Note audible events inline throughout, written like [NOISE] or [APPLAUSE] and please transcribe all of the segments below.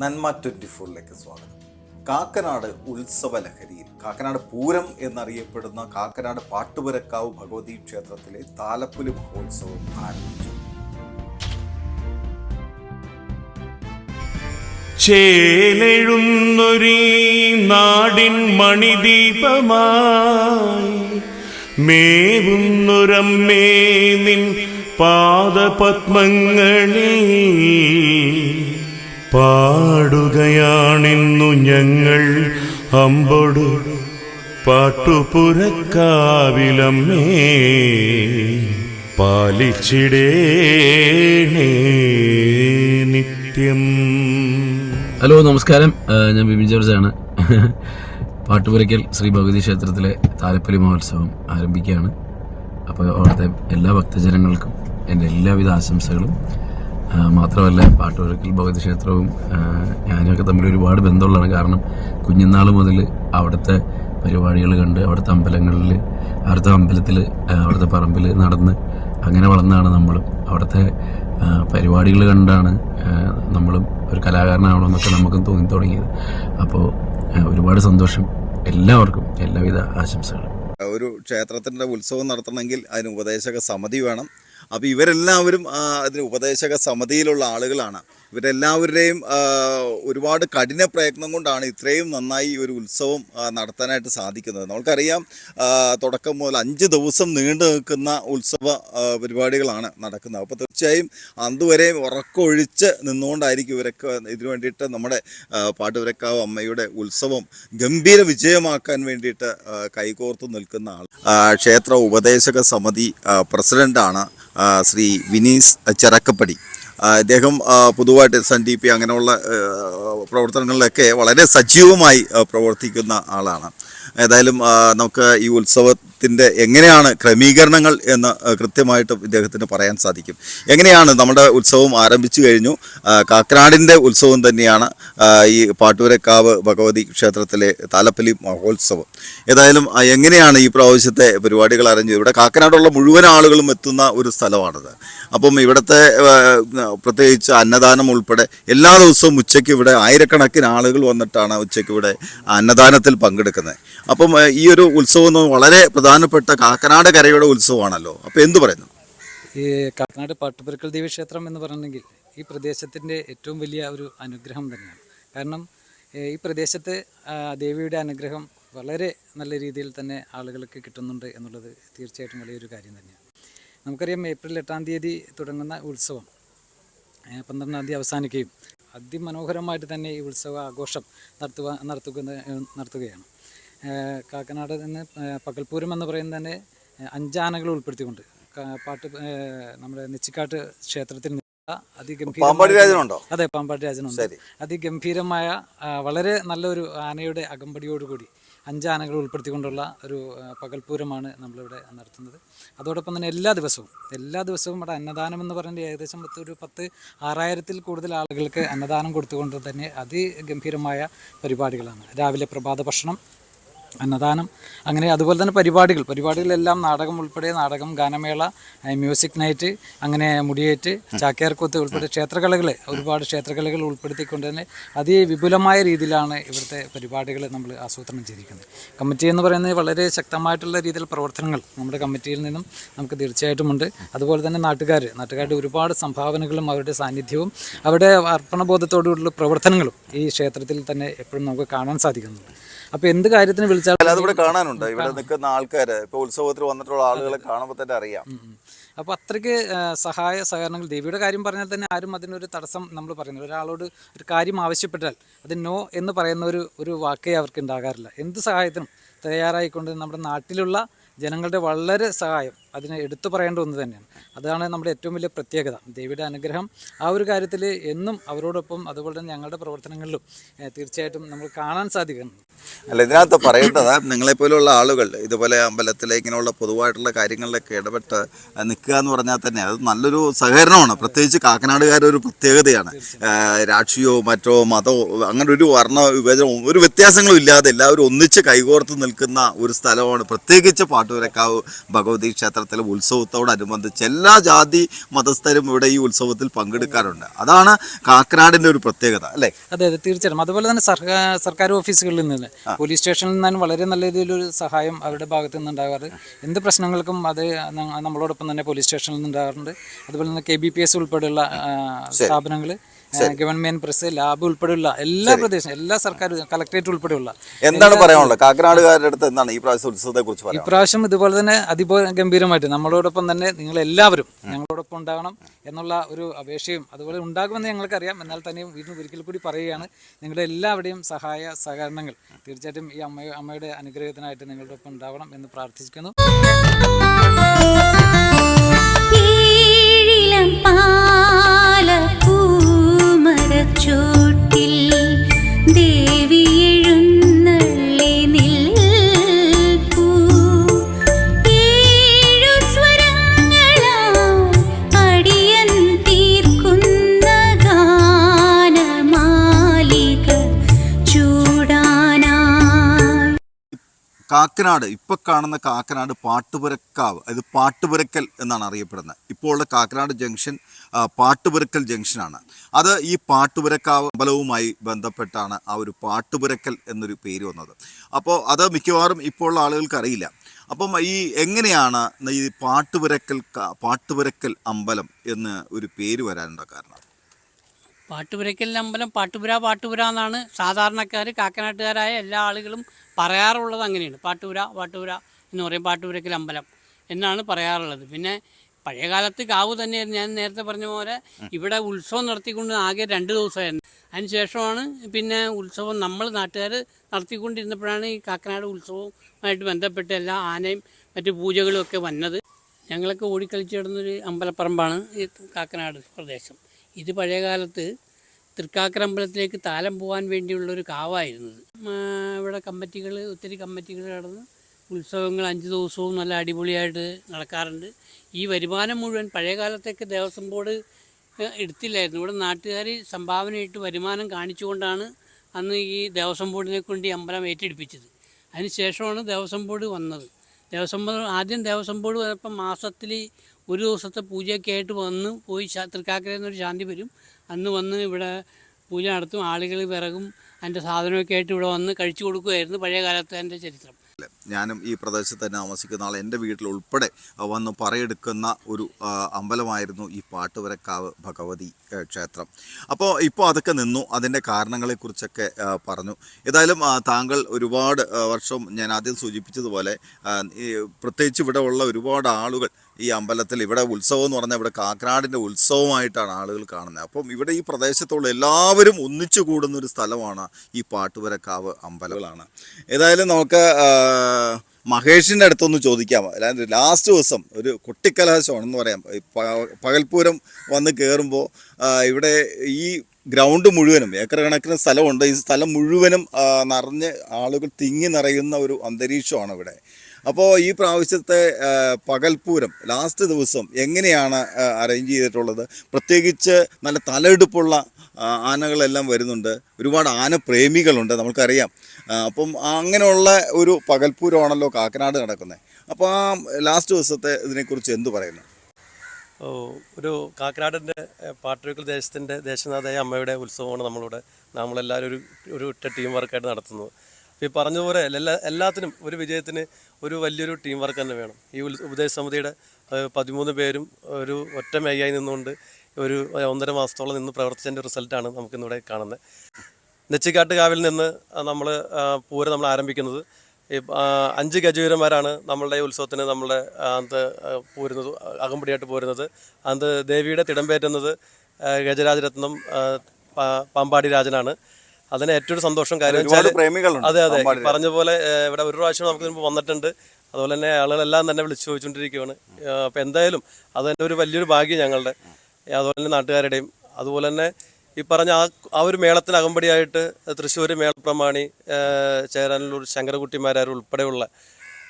നന്മ ട്വന്റി ഫോറിലേക്ക് സ്വാഗതം. കാക്കനാട് ഉത്സവ ലഹരിയിൽ കാക്കനാട് പൂരം എന്നറിയപ്പെടുന്ന കാക്കനാട് പാട്ടുപുരക്കാവ് ഭഗവതി ക്ഷേത്രത്തിലെ താലപ്പുലി മഹോത്സവം ആരംഭിച്ചു. ചേലെഴുന്നൊരീ നാടിൻ മണിദീപമായി മേവുന്നൊരമ്മേ നിൻ പാദപത്മങ്ങളിൽ പാടുകയാണിന്നു ഞങ്ങൾ അമ്പൊടു. പാട്ടുപുരക്കാവിലമ്മേ പാലിച്ചിടേണേ നിത്യം. ഹലോ നമസ്കാരം. ഞാൻ ബിബിൻ ജോർജ് ആണ് പാട്ടുപുരയ്ക്കൽ ശ്രീ ഭഗവതി ക്ഷേത്രത്തിലെ താലപ്പൊലി മഹോത്സവം ആരംഭിക്കുകയാണ്. അപ്പോൾ അവിടുത്തെ എല്ലാ ഭക്തജനങ്ങൾക്കും എന്റെ എല്ലാവിധ ആശംസകളും. മാത്രമല്ല പാട്ടുപുരയ്ക്കൽ ഭഗവതിക്ഷേത്രവും ഞാനൊക്കെ തമ്മിൽ ഒരുപാട് ബന്ധമുള്ളതാണ്. കാരണം കുഞ്ഞുനാൾ മുതൽ അവിടുത്തെ പരിപാടികൾ കണ്ട് അവിടുത്തെ അമ്പലങ്ങളിൽ അവിടുത്തെ അമ്പലത്തിൽ അവിടുത്തെ പറമ്പിൽ നടന്ന് അങ്ങനെ വളർന്നാണ് നമ്മളും. അവിടുത്തെ പരിപാടികൾ കണ്ടാണ് നമ്മളും ഒരു കലാകാരനാവണമെന്നൊക്കെ നമുക്കും തോന്നി തുടങ്ങിയത്. അപ്പോൾ ഒരുപാട് സന്തോഷം. എല്ലാവർക്കും എല്ലാവിധ ആശംസകളും. ഒരു ക്ഷേത്രത്തിന്റെ ഉത്സവം നടത്തണമെങ്കിൽ അതിന് ഉപദേശക സമിതി വേണം. അപ്പോൾ ഇവരെല്ലാവരും അതിന് ഉപദേശക സമിതിയിലുള്ള ആളുകളാണ്. ഇവരെല്ലാവരുടെയും ഒരുപാട് കഠിന പ്രയത്നം കൊണ്ടാണ് ഇത്രയും നന്നായി ഒരു ഉത്സവം നടത്താനായിട്ട് സാധിക്കുന്നത്. നമുക്കറിയാം തുടക്കം മുതൽ അഞ്ച് ദിവസം നീണ്ടു നിൽക്കുന്ന ഉത്സവ പരിപാടികളാണ് നടക്കുന്നത്. അപ്പോൾ തീർച്ചയായും അതുവരെ ഉറക്കൊഴിച്ച് നിന്നുകൊണ്ടായിരിക്കും ഇവരൊക്കെ ഇതിനു വേണ്ടിയിട്ട് നമ്മുടെ പാട്ടുവരക്കാവ് അമ്മയുടെ ഉത്സവം ഗംഭീര വിജയമാക്കാൻ വേണ്ടിയിട്ട് കൈകോർത്ത് നിൽക്കുന്ന ആൾ ക്ഷേത്ര ഉപദേശക സമിതി പ്രസിഡന്റാണ് ശ്രീ വിനീസ് ഇദ്ദേഹം ആ, പൊതുവായിട്ട് എസ് എൻ ഡി പി അങ്ങനെയുള്ള പ്രവർത്തനങ്ങളിലൊക്കെ വളരെ സജീവമായി പ്രവർത്തിക്കുന്ന ആളാണ്. ഏതായാലും നമുക്ക് ഈ ഉത്സവത്തിന്റെ എങ്ങനെയാണ് ക്രമീകരണങ്ങൾ എന്ന് കൃത്യമായിട്ട് ഇദ്ദേഹത്തിന് പറയാൻ സാധിക്കും. എങ്ങനെയാണ് നമ്മുടെ ഉത്സവം ആരംഭിച്ചു കഴിഞ്ഞു? കാക്കനാടിന്റെ ഉത്സവം തന്നെയാണ് ഈ പാട്ടൂരക്കാവ് ഭഗവതി ക്ഷേത്രത്തിലെ താലപ്പലി മഹോത്സവം. ഏതായാലും എങ്ങനെയാണ് ഈ പ്രാവശ്യത്തെ പരിപാടികൾ അറേഞ്ച് ഇവിടെ കാക്കനാടുള്ള മുഴുവൻ ആളുകളും എത്തുന്ന ഒരു സ്ഥലമാണത്. അപ്പം ഇവിടുത്തെ പ്രത്യേകിച്ച് അന്നദാനം ഉൾപ്പെടെ എല്ലാ ദിവസവും ഉച്ചയ്ക്ക് ഇവിടെ ആയിരക്കണക്കിന് ആളുകൾ വന്നിട്ടാണ് ഉച്ചയ്ക്ക് ഇവിടെ അന്നദാനത്തിൽ പങ്കെടുക്കുന്നത്. അപ്പം ഈ ഒരു ഉത്സവം വളരെ പ്രധാനപ്പെട്ട കാക്കനാട് കരയുടെ ഉത്സവമാണല്ലോ. അപ്പോൾ എന്തു പറയുന്നു? ഈ കാക്കനാട് പാട്ടുപുരക്കൽ ദേവി ക്ഷേത്രം എന്ന് പറഞ്ഞെങ്കിൽ ഈ പ്രദേശത്തിന്റെ ഏറ്റവും വലിയ ഒരു അനുഗ്രഹം തന്നെയാണ്. കാരണം ഈ പ്രദേശത്ത് ദേവിയുടെ അനുഗ്രഹം വളരെ നല്ല രീതിയിൽ തന്നെ ആളുകൾക്ക് കിട്ടുന്നുണ്ട് എന്നുള്ളത് തീർച്ചയായിട്ടും വലിയൊരു കാര്യം തന്നെയാണ്. നമുക്കറിയാം ഏപ്രിൽ എട്ടാം തീയതി തുടങ്ങുന്ന ഉത്സവം പന്ത്രണ്ടാം തീയതി അവസാനിക്കുകയും അതിമനോഹരമായിട്ട് തന്നെ ഈ ഉത്സവ ആഘോഷം നടത്തുക നടത്തുക നടത്തുകയാണ്. കാക്കനാട് നിന്ന് പകൽപൂരം എന്ന് പറയുന്നത് തന്നെ അഞ്ചാനകൾ ഉൾപ്പെടുത്തിക്കൊണ്ട്. പാട്ട് നമ്മുടെ നെച്ചിക്കാട്ട് ക്ഷേത്രത്തിൽ അതെ പാമ്പാടി രാജനുണ്ട്. അതിഗംഭീരമായ വളരെ നല്ലൊരു ആനയുടെ അകമ്പടിയോടുകൂടി അഞ്ചാനകൾ ഉൾപ്പെടുത്തിക്കൊണ്ടുള്ള ഒരു പകൽപൂരമാണ് നമ്മളിവിടെ നടത്തുന്നത്. അതോടൊപ്പം തന്നെ എല്ലാ ദിവസവും എല്ലാ ദിവസവും ഇവിടെ അന്നദാനം എന്ന് പറയുന്നത് ഏകദേശം പത്ത് ഒരു പത്ത് ആറായിരത്തിൽ കൂടുതൽ ആളുകൾക്ക് അന്നദാനം കൊടുത്തുകൊണ്ട് തന്നെ അതിഗംഭീരമായ പരിപാടികളാണ്. രാവിലെ പ്രഭാത ഭക്ഷണം അന്നദാനം അങ്ങനെ അതുപോലെ തന്നെ പരിപാടികൾ. പരിപാടികളെല്ലാം നാടകം ഉൾപ്പെടെ നാടകം ഗാനമേള മ്യൂസിക് നൈറ്റ് അങ്ങനെ മുടിയേറ്റ് ചാക്യാർകൂത്ത് ഉൾപ്പെടെ ക്ഷേത്രകലകൾ ഒരുപാട് ക്ഷേത്രകലകൾ ഉൾപ്പെടുത്തിക്കൊണ്ട് തന്നെ അതിവിപുലമായ രീതിയിലാണ് ഇവിടുത്തെ പരിപാടികൾ നമ്മൾ ആസൂത്രണം ചെയ്തിരിക്കുന്നത്. കമ്മിറ്റി എന്ന് പറയുന്നത് വളരെ ശക്തമായിട്ടുള്ള രീതിയിൽ പ്രവർത്തനങ്ങൾ നമ്മുടെ കമ്മിറ്റിയിൽ നിന്നും നമുക്ക് തീർച്ചയായിട്ടും ഉണ്ട്. അതുപോലെ തന്നെ നാട്ടുകാർ നാട്ടുകാരുടെ ഒരുപാട് സംഭാവനകളും അവരുടെ സാന്നിധ്യവും അവരുടെ അർപ്പണബോധത്തോടുള്ള പ്രവർത്തനങ്ങളും ഈ ക്ഷേത്രത്തിൽ തന്നെ എപ്പോഴും നമുക്ക് കാണാൻ സാധിക്കുന്നുണ്ട്. അപ്പോൾ എന്ത് കാര്യത്തിന് വിളിച്ചാൽ ഇവിടെ കാണാനുണ്ട്. ഇവിടെ നിൽക്കുന്ന ആൾക്കാര് ഇപ്പൊ ഉത്സവത്തിൽ വന്നിട്ടുള്ള ആളുകളെ കാണുമ്പോൾ തന്നെ അറിയാം. അപ്പോൾ അത്രയ്ക്ക് സഹായ സഹകരണങ്ങൾ. ദേവിയുടെ കാര്യം പറഞ്ഞാൽ തന്നെ ആരും അതിനൊരു തടസ്സം നമ്മൾ പറയുന്നത് ഒരാളോട് ഒരു കാര്യം ആവശ്യപ്പെട്ടാൽ അത് നോ എന്ന് പറയുന്ന ഒരു ഒരു വാക്കേ അവർക്ക് ഉണ്ടാകാറില്ല. എന്ത് സഹായത്തിനും തയ്യാറായിക്കൊണ്ട് നമ്മുടെ നാട്ടിലുള്ള ജനങ്ങളുടെ വളരെ സഹായം അതിന് എടുത്തു പറയേണ്ട ഒന്ന് തന്നെയാണ്. അതാണ് നമ്മുടെ ഏറ്റവും വലിയ പ്രത്യേകത. ദേവിയുടെ അനുഗ്രഹം ആ ഒരു കാര്യത്തിൽ എന്നും അവരോടൊപ്പം അതുപോലെ തന്നെ ഞങ്ങളുടെ പ്രവർത്തനങ്ങളിലും തീർച്ചയായിട്ടും നമ്മൾ കാണാൻ സാധിക്കുന്നു അല്ല ഇതിനകത്ത് പറയേണ്ടത് നിങ്ങളെപ്പോലുള്ള ആളുകൾ ഇതുപോലെ അമ്പലത്തിലെ ഇങ്ങനെയുള്ള പൊതുവായിട്ടുള്ള കാര്യങ്ങളിലൊക്കെ ഇടപെട്ട് നിൽക്കുക എന്ന് പറഞ്ഞാൽ തന്നെ അത് നല്ലൊരു സഹകരണമാണ്. പ്രത്യേകിച്ച് കാക്കനാടുകാരുടെ ഒരു പ്രത്യേകതയാണ്. ആ, മറ്റോ മതമോ അങ്ങനെ ഒരു വർണ വിഭജനവും ഒരു വ്യത്യാസങ്ങളും ഇല്ലാതെ എല്ലാവരും ഒന്നിച്ച് കൈകോർത്ത് നിൽക്കുന്ന ഒരു സ്ഥലമാണ്. പ്രത്യേകിച്ച് പാട്ടുവരക്കാവ് ഭഗവതി ക്ഷേത്രം ക്ഷേത്രത്തിലെ ഉത്സവത്തോടനുബന്ധിച്ച് എല്ലാ ജാതി മതസ്ഥരും ഇവിടെ ഈ ഉത്സവത്തിൽ പങ്കെടുക്കാറുണ്ട്. അതാണ് കാക്കനാടിന്റെ ഒരു പ്രത്യേകത അല്ലേ? അതെ അതെ തീർച്ചയായും അതുപോലെ തന്നെ സർക്കാർ ഓഫീസുകളിൽ നിന്ന് പോലീസ് സ്റ്റേഷനിൽ നിന്നും വളരെ നല്ല രീതിയിലൊരു സഹായം അവരുടെ ഭാഗത്ത് നിന്ന് ഉണ്ടാകാറ് എന്ത് പ്രശ്നങ്ങൾക്കും അത് നമ്മളോടൊപ്പം തന്നെ പോലീസ് സ്റ്റേഷനിൽ നിന്ന് ഉണ്ടാകാറുണ്ട് അതുപോലെ തന്നെ കെ ബി പി എസ് ഉൾപ്പെടെയുള്ള സ്ഥാപനങ്ങൾ ഗവൺമെന്റ് പ്രസ് ലാബ് ഉൾപ്പെടെയുള്ള എല്ലാ പ്രദേശം എല്ലാ സർക്കാർ കളക്ടറേറ്റ് ഉൾപ്പെടെയുള്ള എന്താണ് പറയാനുള്ളത്? കാക്കനാടുകാരുടെ അടുത്ത് എന്താണ് ഈ പ്രാവശ്യം ഉത്സവത്തെ കുറിച്ച് ഈ ഇപ്രാവശ്യം ഇതുപോലെ തന്നെ അതിപോ ഗംഭീരമായിട്ട് നമ്മളോടൊപ്പം തന്നെ നിങ്ങൾ എല്ലാവരും ഞങ്ങളോടൊപ്പം ഉണ്ടാകണം എന്നുള്ള ഒരു അപേക്ഷയും അതുപോലെ ഉണ്ടാകുമെന്ന് ഞങ്ങൾക്കറിയാം. എന്നാൽ തന്നെയും വീണ്ടും ഒരിക്കൽ കൂടി പറയുകയാണ് നിങ്ങളുടെ എല്ലാവരുടെയും സഹായ സഹകരണങ്ങൾ തീർച്ചയായിട്ടും ഈ അമ്മ അമ്മയുടെ അനുഗ്രഹത്തിനായിട്ട് നിങ്ങളുടെ ഒപ്പം ഉണ്ടാവണം എന്ന് പ്രാർത്ഥിക്കുന്നു. കാക്കനാട് ഇപ്പൊ കാണുന്ന കാക്കനാട് പാട്ടുപുരക്കാവ്. അതായത് പാട്ടുപുരക്കൽ എന്നാണ് അറിയപ്പെടുന്നത്. ഇപ്പോൾ ഉള്ള കാക്കനാട് ജംഗ്ഷൻ പാട്ടുപുരക്കൽ ജംഗ്ഷനാണ്. അത് ഈ പാട്ടുപുരക്കാവ് അമ്പലവുമായി ബന്ധപ്പെട്ടാണ് ആ ഒരു പാട്ടുപുരക്കൽ എന്നൊരു പേര് വന്നത്. അപ്പോൾ അത് മിക്കവാറും ഇപ്പോൾ ഉള്ള ആളുകൾക്ക് അറിയില്ല. അപ്പം ഈ എങ്ങനെയാണ് ഈ പാട്ടുപുരക്കൽ പാട്ടുപുരക്കൽ അമ്പലം എന്ന് ഒരു പേര് വരാനുള്ള കാരണം? പാട്ടുപുരയ്ക്കൽ അമ്പലം പാട്ടുപുര പാട്ടുപുര എന്നാണ് സാധാരണക്കാർ കാക്കനാട്ടുകാരായ എല്ലാ ആളുകളും പറയാറുള്ളത് അങ്ങനെയാണ്. പാട്ടുപുര പാട്ടുപുര എന്ന് പറയും പാട്ടുപുരയ്ക്കൽ അമ്പലം എന്നാണ് പറയാറുള്ളത്. പിന്നെ പഴയകാലത്ത് കാവ് തന്നെയായിരുന്നു. ഞാൻ നേരത്തെ പറഞ്ഞ പോലെ ഇവിടെ ഉത്സവം നടത്തിക്കൊണ്ട് ആകെ രണ്ട് ദിവസമായിരുന്നു. അതിനുശേഷമാണ് പിന്നെ ഉത്സവം നമ്മൾ നാട്ടുകാർ നടത്തിക്കൊണ്ടിരുന്നപ്പോഴാണ് ഈ കാക്കനാട് ഉത്സവവുമായിട്ട് ബന്ധപ്പെട്ട് എല്ലാ ആനയും മറ്റു പൂജകളും ഒക്കെ വന്നത്. ഞങ്ങളൊക്കെ ഓടിക്കളിച്ചു കിടന്നൊരു അമ്പലപ്പറമ്പാണ് ഈ കാക്കനാട് പ്രദേശം. ഇത് പഴയ കാലത്ത് തൃക്കാക്കര താലം പോകാൻ വേണ്ടിയുള്ളൊരു കാവായിരുന്നത് ഇവിടെ കമ്മിറ്റികൾ ഒത്തിരി കമ്മിറ്റികൾ നടന്ന് ഉത്സവങ്ങൾ അഞ്ച് ദിവസവും നല്ല അടിപൊളിയായിട്ട് നടക്കാറുണ്ട്. ഈ വരുമാനം മുഴുവൻ പഴയ കാലത്തൊക്കെ ദേവസ്വം ബോർഡ് എടുത്തില്ലായിരുന്നു. ഇവിടെ നാട്ടുകാർ സംഭാവനയിട്ട് വരുമാനം കാണിച്ചുകൊണ്ടാണ് അന്ന് ഈ ദേവസ്വം ബോർഡിനെ കൊണ്ട് ഈ അമ്പലം ഏറ്റെടുപ്പിച്ചത്. അതിനുശേഷമാണ് ദേവസ്വം ബോർഡ് വന്നത്. ദേവസ്വം ബോർഡ് ആദ്യം ദേവസ്വം ബോർഡ് വന്നപ്പോൾ മാസത്തിൽ ഒരു ദിവസത്തെ പൂജയൊക്കെ ആയിട്ട് വന്ന് പോയി തൃക്കാക്കരയിൽ നിന്നൊരു ശാന്തി വരും. അന്ന് വന്ന് ഇവിടെ പൂജ നടത്തും ആളുകൾ വിറകും അതിന്റെ സാധനമൊക്കെ ആയിട്ട് ഇവിടെ വന്ന് കഴിച്ചു കൊടുക്കുമായിരുന്നു പഴയ കാലത്തെ എന്റെ ചരിത്രം. ഞാനും ഈ പ്രദേശത്ത് തന്നെ താമസിക്കുന്ന ആൾ എന്റെ വീട്ടിലുൾപ്പെടെ വന്ന് പറയെടുക്കുന്ന ഒരു അമ്പലമായിരുന്നു ഈ പാട്ടുവരക്കാവ് ഭഗവതി ക്ഷേത്രം. അപ്പോൾ ഇപ്പോൾ അതൊക്കെ നിന്നു അതിന്റെ കാരണങ്ങളെക്കുറിച്ചൊക്കെ പറഞ്ഞു. ഏതായാലും താങ്കൾ ഒരുപാട് വർഷം ഞാൻ ആദ്യം സൂചിപ്പിച്ചതുപോലെ പ്രത്യേകിച്ച് ഇവിടെ ഉള്ള ഒരുപാട് ആളുകൾ ഈ അമ്പലത്തിൽ ഇവിടെ ഉത്സവം എന്ന് പറഞ്ഞാൽ ഇവിടെ കാക്കനാടിന്റെ ഉത്സവമായിട്ടാണ് ആളുകൾ കാണുന്നത്. അപ്പം ഇവിടെ ഈ പ്രദേശത്തുള്ള എല്ലാവരും ഒന്നിച്ചു കൂടുന്ന ഒരു സ്ഥലമാണ് ഈ പാട്ടുപരക്കാവ് അമ്പലങ്ങളാണ്. ഏതായാലും നമുക്ക് മഹേഷിന്റെ അടുത്തൊന്ന് ചോദിക്കാം. അല്ലാണ്ട് ലാസ്റ്റ് ദിവസം ഒരു കുട്ടിക്കലാശമാണെന്ന് പറയാം. പകൽപ്പൂരം വന്ന് കയറുമ്പോൾ ഇവിടെ ഈ ഗ്രൗണ്ട് മുഴുവനും ഏക്കർ കണക്കിന് സ്ഥലമുണ്ട്. ഈ സ്ഥലം മുഴുവനും നിറഞ്ഞ് ആളുകൾ തിങ്ങി നിറയുന്ന ഒരു അന്തരീക്ഷമാണ് ഇവിടെ. അപ്പോൾ ഈ പ്രാവശ്യത്തെ പകൽപ്പൂരം ലാസ്റ്റ് ദിവസം എങ്ങനെയാണ് അറേഞ്ച് ചെയ്തിട്ടുള്ളത്? പ്രത്യേകിച്ച് നല്ല തലയെടുപ്പുള്ള ആനകളെല്ലാം വരുന്നുണ്ട്. ഒരുപാട് ആനപ്രേമികളുണ്ട് നമുക്കറിയാം അപ്പം അങ്ങനെയുള്ള ഒരു പകൽപ്പൂരമാണല്ലോ കാക്കനാട് നടക്കുന്നത്. അപ്പോൾ ആ ലാസ്റ്റ് ദിവസത്തെ ഇതിനെക്കുറിച്ച് എന്തു പറയുന്നു? ഒരു കാക്കനാടിന്റെ പാട്ടുകൾ ദേശത്തിന്റെ ദേശനാഥായ അമ്മയുടെ ഉത്സവമാണ് നമ്മളിവിടെ നമ്മളെല്ലാവരും ഒരു ഒരു ടീം വർക്കായിട്ട് നടത്തുന്നത്. ഈ പറഞ്ഞതുപോലെ എല്ലാ എല്ലാത്തിനും ഒരു വിജയത്തിന് ഒരു വലിയൊരു ടീം വർക്ക് തന്നെ വേണം. ഈ ഉപദേശ സമിതിയുടെ പതിമൂന്ന് പേരും ഒരു ഒറ്റ മേയായി നിന്നുകൊണ്ട് ഒരു ഒന്നര മാസത്തോളം നിന്ന് പ്രവർത്തിച്ചതിന്റെ റിസൾട്ടാണ് നമുക്കിന്നിവിടെ കാണുന്നത്. നെച്ചിക്കാട്ട് കാവിൽ നിന്ന് നമ്മൾ പൂരം നമ്മൾ ആരംഭിക്കുന്നത്. അഞ്ച് ഗജവീരന്മാരാണ് നമ്മളുടെ ഉത്സവത്തിന് നമ്മളെ അത് പോരുന്നത് അകമ്പടിയായിട്ട് പോരുന്നത്. അന്ത് ദേവിയുടെ തിടമ്പേറ്റുന്നത് ഗജരാജരത്നം പാമ്പാടി രാജനാണ്. അതിന് ഏറ്റവും സന്തോഷം കാര്യം വെച്ചാൽ പ്രേമികളുണ്ട്. അതെ അതെ. പറഞ്ഞ പോലെ ഇവിടെ ഒരു പ്രാവശ്യം നമുക്ക് മുമ്പ് വന്നിട്ടുണ്ട്. അതുപോലെ തന്നെ ആളുകളെല്ലാം തന്നെ വിളിച്ചു ചോദിച്ചുകൊണ്ടിരിക്കുകയാണ് അപ്പോൾ എന്തായാലും അത് തന്നെ ഒരു വലിയൊരു ഭാഗ്യം ഞങ്ങളുടെ. അതുപോലെ തന്നെ നാട്ടുകാരുടെയും. അതുപോലെ തന്നെ ഈ പറഞ്ഞ ആ ആ ഒരു മേളത്തിന് അകമ്പടിയായിട്ട് തൃശ്ശൂർ മേളപ്രമാണി ചേരാനല്ലൂർ ശങ്കരകുട്ടിമാരാർ ഉൾപ്പെടെയുള്ള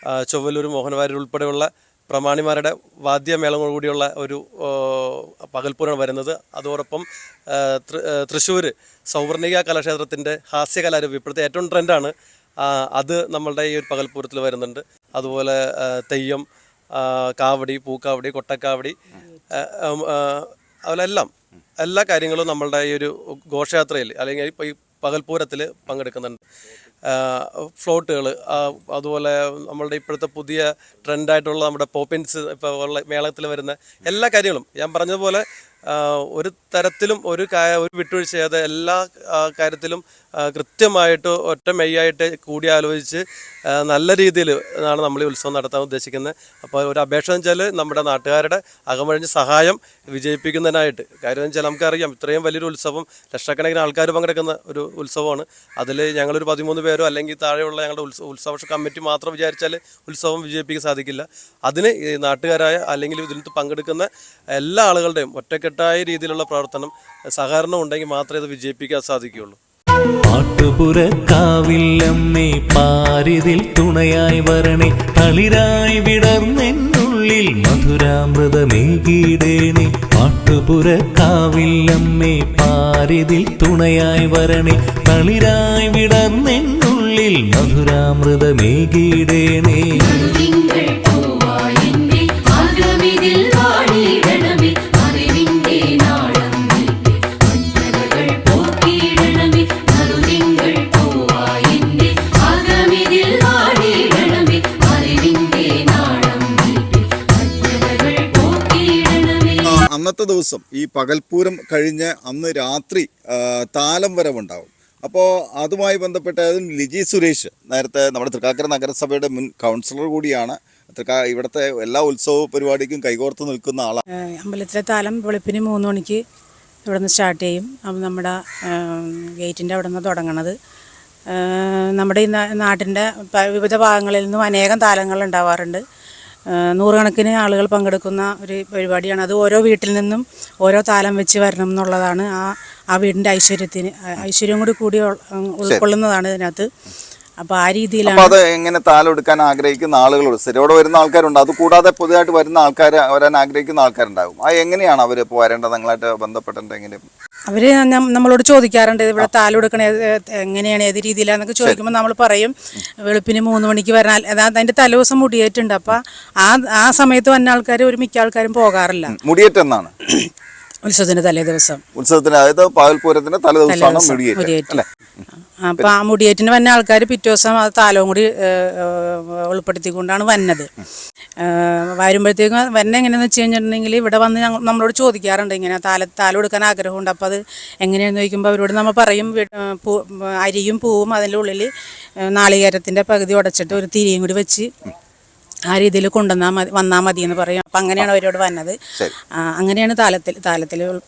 ആ, ചൊവ്വലൂർ ഉൾപ്പെടെയുള്ള പ്രമാണിമാരുടെ വാദ്യമേളങ്ങൾ കൂടിയുള്ള ഒരു പകൽപ്പൂരാണ് വരുന്നത്. അതോടൊപ്പം തൃശ്ശൂർ സൗവർണിക കലാക്ഷേത്രത്തിന്റെ ഹാസ്യകലാരൂപം ഇപ്പോഴത്തെ ഏറ്റവും ട്രെൻഡാണ്. അത് നമ്മളുടെ ഈ ഒരു പകൽപ്പൂരത്തിൽ വരുന്നുണ്ട്. അതുപോലെ തെയ്യം കാവടി പൂക്കാവടി കൊട്ടക്കാവടി അതുപോലെ എല്ലാം എല്ലാ കാര്യങ്ങളും നമ്മളുടെ ഈ ഒരു ഘോഷയാത്രയിൽ അല്ലെങ്കിൽ ഇപ്പോൾ ഈ പകൽപൂരത്തിൽ പങ്കെടുക്കുന്നുണ്ട്. ഫ്ലോട്ടുകൾ അതുപോലെ നമ്മളുടെ ഇപ്പോഴത്തെ പുതിയ ട്രെൻഡായിട്ടുള്ള നമ്മുടെ പോപ്പിൻസ് ഇപ്പോൾ ഉള്ള മേളത്തിൽ വരുന്ന എല്ലാ കാര്യങ്ങളും ഞാൻ പറഞ്ഞതുപോലെ ഒരു തരത്തിലും ഒരു ഒരു വിട്ടുവീഴ്ച ചെയ്യാതെ എല്ലാ കാര്യത്തിലും കൃത്യമായിട്ട് ഒറ്റ മെയ്യായിട്ട് കൂടിയാലോചിച്ച് നല്ല രീതിയിൽ ആണ് നമ്മൾ ഈ ഉത്സവം നടത്താൻ ഉദ്ദേശിക്കുന്നത്. അപ്പോൾ ഒരു അപേക്ഷ എന്ന് വെച്ചാൽ നമ്മുടെ നാട്ടുകാരുടെ അകമഴിഞ്ഞ് സഹായം വിജയിപ്പിക്കുന്നതിനായിട്ട്. കാര്യം എന്ന് വെച്ചാൽ നമുക്കറിയാം ഇത്രയും വലിയൊരു ഉത്സവം ലക്ഷക്കണക്കിന് ആൾക്കാർ പങ്കെടുക്കുന്ന ഒരു ഉത്സവമാണ്. അതിൽ ഞങ്ങളൊരു പതിമൂന്ന് പേരോ അല്ലെങ്കിൽ താഴെയുള്ള ഞങ്ങളുടെ ഉത്സവ കമ്മിറ്റി മാത്രം വിചാരിച്ചാൽ ഉത്സവം വിജയിപ്പിക്കാൻ സാധിക്കില്ല. അതിന് നാട്ടുകാരായ അല്ലെങ്കിൽ ഇതിനകത്ത് പങ്കെടുക്കുന്ന എല്ലാ ആളുകളുടെയും ഒറ്റക്കെട്ടായ രീതിയിലുള്ള പ്രവർത്തനം സഹകരണം ഉണ്ടെങ്കിൽ മാത്രമേ ഇത് വിജയിപ്പിക്കാൻ സാധിക്കുകയുള്ളൂ. പാട്ടുപുരക്കാവില്ലമ്മേ പാരിതിൽ തുണയായി വരണേ തളിരായി വിടർന്നെന്നുള്ളിൽ മധുരാമൃതമേകീടേണേ പാട്ടുപുരക്കാവില്ലമ്മേ പാരിതിൽ തുണയായി വരണേ തളിരായി വിടർന്നെന്നുള്ളിൽ മധുരാമൃതമേകീടേണേ ദിവസം ഈ പകൽപ്പൂരം കഴിഞ്ഞ് അന്ന് രാത്രി താലം വരവുണ്ടാവും. അപ്പോൾ അതുമായി ബന്ധപ്പെട്ട് അതും ലിജി സുരേഷ് നേരത്തെ നമ്മുടെ തൃക്കാക്കര നഗരസഭയുടെ മുൻ കൗൺസിലർ കൂടിയാണ്. തൃക്കാ ഇവിടുത്തെ എല്ലാ ഉത്സവ പരിപാടിക്കും കൈകോർത്ത് നിൽക്കുന്ന ആളാണ് അമ്പലത്തിലെ താലം വെളുപ്പിന് മൂന്ന് മണിക്ക് ഇവിടെ നിന്ന് സ്റ്റാർട്ട് ചെയ്യും. അപ്പം നമ്മുടെ ഗേറ്റിന്റെ അവിടെ നിന്ന് തുടങ്ങണത്. നമ്മുടെ ഈ നാട്ടിന്റെ വിവിധ ഭാഗങ്ങളിൽ നിന്നും അനേകം താലങ്ങൾ ഉണ്ടാവാറുണ്ട്. നൂറുകണക്കിന് ആളുകൾ പങ്കെടുക്കുന്ന ഒരു പരിപാടിയാണ്. അത് ഓരോ വീട്ടിൽ നിന്നും ഓരോ താലം വെച്ച് വരണം എന്നുള്ളതാണ് ആ ആ വീടിന്റെ ഐശ്വര്യത്തിന് ഐശ്വര്യം കൂടി കൂടി ഉൾക്കൊള്ളുന്നതാണ് ഇതിനകത്ത്. അപ്പോൾ ആ അപ്പൊ രീതിയിലാണ് അത് എങ്ങനെ താലം എടുക്കാൻ ആഗ്രഹിക്കുന്ന ആളുകളുണ്ട് സ്ഥിരോടെ വരുന്ന ആൾക്കാരുണ്ട്. അത് കൂടാതെ പുതിയതായിട്ട് വരുന്ന ആൾക്കാർ വരാൻ ആഗ്രഹിക്കുന്ന ആൾക്കാരുണ്ടാകും അത് എങ്ങനെയാണ് അവർ ഇപ്പോൾ വരേണ്ടത്? നിങ്ങളായിട്ട് ബന്ധപ്പെട്ടിട്ട് അവർ നമ്മളോട് ചോദിക്കാറുണ്ട് ഇവിടെ താലെടുക്കണ എങ്ങനെയാണ് ഏത് രീതിയിലാന്നൊക്കെ ചോദിക്കുമ്പോൾ നമ്മൾ പറയും വെളുപ്പിന് മൂന്ന് മണിക്ക് വരാൻ അതായത് അതിന്റെ തലേദിവസം മുടിയേറ്റുണ്ട്. അപ്പം ആ ആ സമയത്ത് വന്ന ആൾക്കാർ ഒരു മിക്ക ആൾക്കാരും പോകാറില്ല. മുടിയേറ്റ് [COUGHS] എന്നാണ് ഉത്സവത്തിന്റെ തലേ ദിവസം. ഉത്സവത്തിന് അതായത് പാവൽപൂരത്തിന്റെ തലേ ദിവസമാണ് മുടിയേറ്റ് അല്ലേ? അപ്പം ആ മുടിയേറ്റിന് വന്ന ആൾക്കാർ പിറ്റേ ദിവസം ആ താലവും കൂടി ഉൾപ്പെടുത്തിക്കൊണ്ടാണ് വന്നത്. വരുമ്പോഴത്തേക്കും വന്നെ എങ്ങനെയാണെന്ന് വെച്ച് കഴിഞ്ഞിട്ടുണ്ടെങ്കിൽ ഇവിടെ വന്ന് ഞങ്ങൾ നമ്മളോട് ചോദിക്കാറുണ്ട് ഇങ്ങനെ താല താലം എടുക്കാൻ ആഗ്രഹമുണ്ട്. അപ്പോൾ അത് എങ്ങനെയാണെന്ന് ചോദിക്കുമ്പോൾ അവരോട് നമ്മൾ പറയും പൂ അരിയും പൂവും അതിന്റെ ഉള്ളിൽ നാളികേരത്തിന്റെ പകുതി ഉടച്ചിട്ട് ഒരു തിരിയും കൂടി വെച്ച് ആ രീതിയിൽ കൊണ്ടുവന്നാൽ മതി വന്നാൽ മതി എന്ന് പറയും. അപ്പം അങ്ങനെയാണ് അവരോട് വന്നത് ശരി. അങ്ങനെയാണ് താലത്തിൽ താലത്തിൽ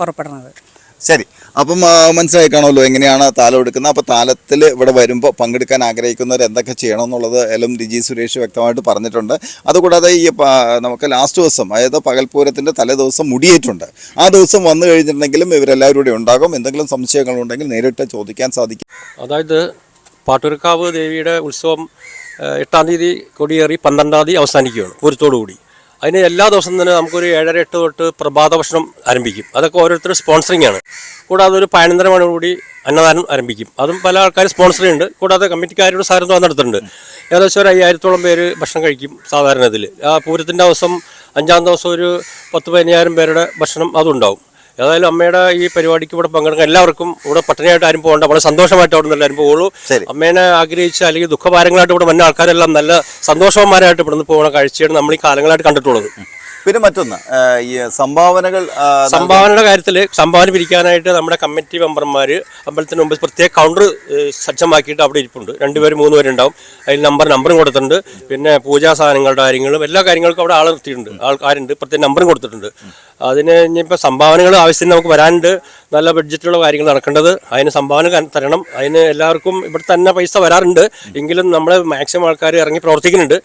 പുറപ്പെടുന്നത്. ശരി. അപ്പം മനസ്സിലായി കാണുമല്ലോ എങ്ങനെയാണ് താലം എടുക്കുന്നത്. അപ്പോൾ താലത്തിൽ ഇവിടെ വരുമ്പോൾ പങ്കെടുക്കാൻ ആഗ്രഹിക്കുന്നവർ എന്തൊക്കെ ചെയ്യണം എന്നുള്ളത് എല്ലാം രിജി സുരേഷ് വ്യക്തമായിട്ട് പറഞ്ഞിട്ടുണ്ട്. അതുകൂടാതെ ഈ നമുക്ക് ലാസ്റ്റ് ദിവസം അതായത് പകൽപൂരത്തിന്റെ തലേ ദിവസം മുടിയേറ്റുണ്ട്. ആ ദിവസം വന്നു കഴിഞ്ഞിട്ടുണ്ടെങ്കിലും ഇവരെല്ലാവരും ഇവിടെ ഉണ്ടാകും. എന്തെങ്കിലും സംശയങ്ങളുണ്ടെങ്കിൽ നേരിട്ട് ചോദിക്കാൻ സാധിക്കും. അതായത് പാട്ടൂർക്കാവ് ദേവിയുടെ ഉത്സവം എട്ടാം തീയതി കൊടിയേറി പന്ത്രണ്ടാം തീയതി അവസാനിക്കുകയാണ് പൂരത്തോടുകൂടി. അതിന് എല്ലാ ദിവസവും തന്നെ നമുക്കൊരു ഏഴര എട്ട് തൊട്ട് പ്രഭാത ഭക്ഷണം ആരംഭിക്കും. അതൊക്കെ ഓരോരുത്തർ സ്പോൺസറിങ് ആണ്. കൂടാതെ ഒരു പതിനൊന്നര മണിയോടുകൂടി അന്നദാനം ആരംഭിക്കും. അതും പല ആൾക്കാർ സ്പോൺസർ ഉണ്ട് കൂടാതെ കമ്മിറ്റിക്കാരുടെ സഹകരണം നടത്തുന്നുണ്ട്. ഏകദേശം ഒരു അയ്യായിരത്തോളം പേര് ഭക്ഷണം കഴിക്കും സാധാരണ ഇതിൽ ആ പൂരത്തിന്റെ ദിവസം അഞ്ചാം ദിവസം ഒരു പത്ത് പതിനായിരം പേരുടെ ഭക്ഷണം അതുണ്ടാവും. ഏതായാലും അമ്മയുടെ ഈ പരിപാടിക്ക് ഇവിടെ പങ്കെടുക്കാൻ എല്ലാവർക്കും ഇവിടെ പട്ടിണിയായിട്ട് ആരും പോകണ്ട. വളരെ സന്തോഷമായിട്ട് അവിടെ നിന്ന് എല്ലാവരും പോകുള്ളൂ. അമ്മേനെ ആഗ്രഹിച്ച അല്ലെങ്കിൽ ദുഃഖഭാരങ്ങളായിട്ട് ഇവിടെ വന്ന ആൾക്കാരെല്ലാം നല്ല സന്തോഷവന്മാരായിട്ട് ഇവിടെ നിന്ന് പോകുന്ന കാഴ്ചയാണ് നമ്മൾ ഈ കാലങ്ങളായിട്ട് കണ്ടിട്ടുള്ളത്. പിന്നെ മറ്റൊന്ന് ഈ സംഭാവനകൾ സംഭാവനയുടെ കാര്യത്തിൽ സംഭാവന പിരിക്കാനായിട്ട് നമ്മുടെ കമ്മിറ്റി മെമ്പർമാർ അമ്പലത്തിന് മുമ്പ് പ്രത്യേക കൗണ്ടർ സജ്ജമാക്കിയിട്ട് അവിടെ ഇരിപ്പുണ്ട്. രണ്ടുപേരും മൂന്ന് പേരുണ്ടാവും അതിൽ നമ്പർ നമ്പറും കൊടുത്തിട്ടുണ്ട്. പിന്നെ പൂജാ സാധനങ്ങളുടെ കാര്യങ്ങളും എല്ലാ കാര്യങ്ങൾക്കും അവിടെ ആൾ നിർത്തിയിട്ടുണ്ട്. ആൾക്കാരുണ്ട് പ്രത്യേക നമ്പറും കൊടുത്തിട്ടുണ്ട്. അതിന് ഇനിയിപ്പോൾ സംഭാവനകൾ ആവശ്യത്തിന് നമുക്ക് വരാനുണ്ട്. നല്ല ബഡ്ജറ്റുള്ള കാര്യങ്ങൾ നടക്കേണ്ടത്. അതിന് സംഭാവന തരണം. അതിന് എല്ലാവർക്കും ഇവിടെ തന്നെ പൈസ വരാറുണ്ട്. എങ്കിലും നമ്മൾ മാക്സിമം ആൾക്കാർ ഇറങ്ങി പ്രവർത്തിക്കുന്നുണ്ട്.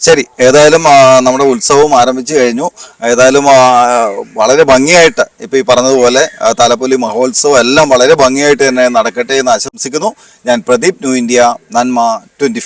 ശരി ഏതായാലും നമ്മുടെ ഉത്സവം ആരംഭിച്ചു കഴിഞ്ഞു. ഏതായാലും വളരെ ഭംഗിയായിട്ട് ഇപ്പൊ ഈ പറഞ്ഞതുപോലെ തലപ്പൊലി മഹോത്സവം എല്ലാം വളരെ ഭംഗിയായിട്ട് തന്നെ നടക്കട്ടെ എന്ന് ആശംസിക്കുന്നു. ഞാൻ പ്രദീപ് ന്യൂ ഇന്ത്യ നന്മ ട്വന്റി